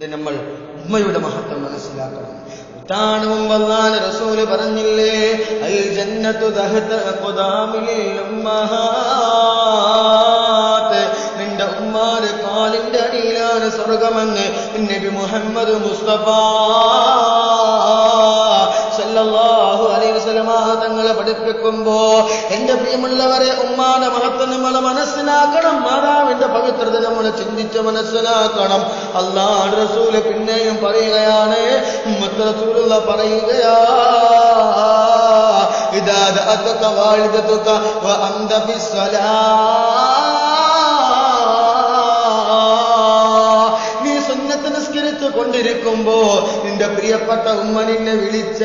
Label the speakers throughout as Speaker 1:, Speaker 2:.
Speaker 1: ഇത് നമ്മൾ ഉമ്മയുടെ മഹത്വം മനസ്സിലാക്കണം. താണ് മുമ്പ് അല്ലാഹ് റസൂൽ പറഞ്ഞില്ലേ അൽ ജന്നത്തു ഉമ്മഹാത്ത്. നിന്റെ ഉമ്മാര് കാലിന്റെ അടിയിലാണ് സ്വർഗമെന്ന് നബി മുഹമ്മദ് മുസ്തഫ സല്ലല്ലാഹു അലൈഹി തങ്ങളെ പഠിപ്പിക്കുമ്പോ എന്റെ പ്രിയമുള്ളവരെ ഉമ്മാന്റെ മഹത്വം നമ്മളെ മനസ്സിലാക്കണം. മാതാവിന്റെ പവിത്രത നമ്മൾ ചിന്തിച്ച് മനസ്സിലാക്കണം. അള്ളാഹ് റസൂൽ പിന്നെയും പറയുകയാണ് ഉമ്മത്ത് റസൂലുള്ള പറയുകയാ നീ സുന്നത്ത് നിസ്കരിച്ചു കൊണ്ടിരിക്കുമ്പോ നിന്റെ പ്രിയപ്പെട്ട ഉമ്മ നിന്നെ വിളിച്ച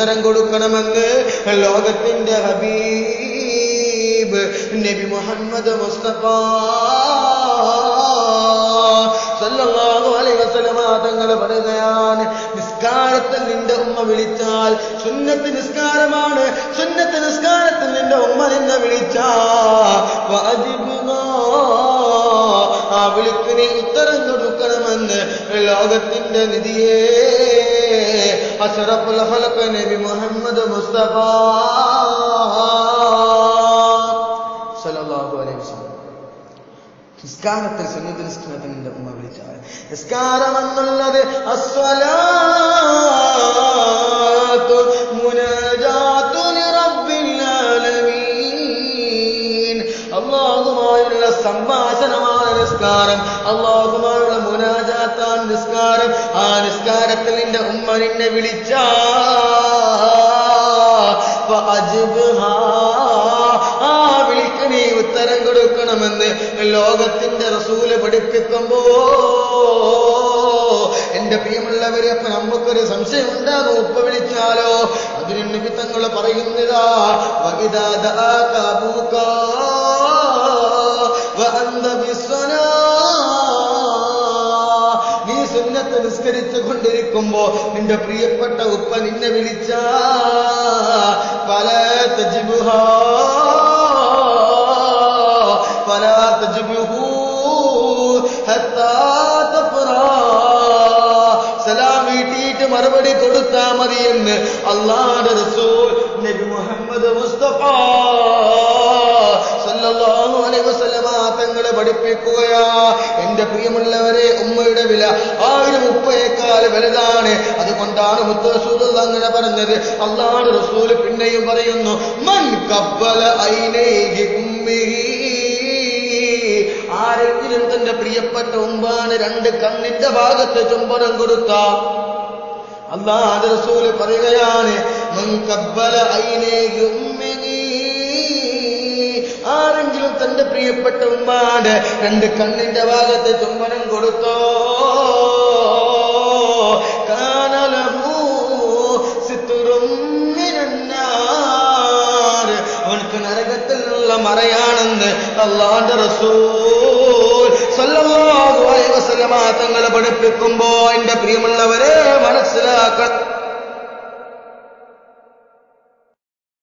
Speaker 1: ഉത്തരം കൊടുക്കണമെന്ന് ലോകത്തിന്റെ ഹബീബ് നബി മുഹമ്മദ് മുസ്തഫ സല്ലല്ലാഹു അലൈഹി വസല്ലമ തങ്ങൾ പറയുകയാണ് നിസ്കാരത്തിൽ നിന്റെ ഉമ്മ വിളിച്ചാൽ സുന്നത്ത് നിസ്കാരമാണ്. സുന്നത്ത് നിസ്കാരത്തിൽ നിന്റെ ഉമ്മ നിന്നെ വിളിച്ചാ. ആ വിളിക്ക് നീ ഉത്തരം കൊടുക്കണമെന്ന് ലോകത്തിന്റെ നിധിയേ. അഷറഫുൽ ഖലഖ് നബി മുഹമ്മദ് മുസ്തഫ സല്ലല്ലാഹു അലൈഹി വസല്ലം നിസ്കാരത്തിൽ സുന്നത്ത് നിസ്കാരത്തിൽ നിന്റെ ഉമ്മ വിളിച്ചാൽ നിസ്കാരം എന്നുള്ളത് അസ്വലാത്തു മുനാജാത്തു ലിറബ്ബിൽ ആലമീൻ അല്ലാഹുമായുള്ള സംഭാഷണമാണ് നിസ്കാരം. അള്ളാഹുമാരുടെ മുനാജാത്താൻ നിസ്കാരം. ആ നിസ്കാരത്തിൽ നിന്റെ ഉമ്മ നിന്നെ വിളിച്ചാ ആ നീ ഉത്തരം കൊടുക്കണമെന്ന് ലോകത്തിന്റെ റസൂൽ പഠിപ്പിക്കുമ്പോ എന്റെ പ്രിയമുള്ളവരെ അപ്പൊ നമുക്കൊരു സംശയം ഉണ്ടാകും ഉപ്പ വിളിച്ചാലോ? അതിന് നിമിത്തങ്ങൾ പറയുന്നതാ വഇദാ സുന്നത്ത് നിസ്കരിച്ചു കൊണ്ടിരിക്കുമ്പോ നിന്റെ പ്രിയപ്പെട്ട ഉപ്പ നിന്നെ വിളിച്ച പല തജിബുഹാ പല തജിബുഹൂ സലാം മറുപടി കൊടുത്താ മതി എന്ന് അള്ളാടെ റസൂൽ നബി മുഹമ്മദ് മുസ്തഫ സല്ലല്ലാഹു അലൈഹി വസല്ലമ തങ്ങളെ പഠിപ്പിക്കുകയാ. എന്റെ പ്രിയമുള്ളവരെ ഉമ്മയുടെ വില ആയിരം ഉപ്പയേക്കാൾ വലുതാണ്. അതുകൊണ്ടാണ് മുത്തസൂദ് അങ്ങനെ പറഞ്ഞത്. അള്ളാഹു റസൂൽ പിന്നെയും പറയുന്നു മൻ കബ്ബല ഐനൈഹി ആരെങ്കിലും തന്റെ പ്രിയപ്പെട്ട ഉമ്പാണ് രണ്ട് കണ്ണിന്റെ ഭാഗത്ത് ചുംബനം കൊടുത്ത? അള്ളാഹ് റസൂൽ പറയുകയാണ് മൻ കബ്ബല ഐനൈഹി ഉമ്മിഹി പ്രിയപ്പെട്ട ഉമ്മാന്റെ രണ്ട് കണ്ണിന്റെ ഭാഗത്ത് ചുംബനം കൊടുത്തോ. കാനലഹു മറയാണെന്ന് റസൂൽ സല്ലല്ലാഹു അലൈഹി വസല്ലമ തങ്ങളെ പഠിപ്പിക്കുമ്പോ എന്റെ പ്രിയമുള്ളവരെ മനസ്സിലാക്കണം.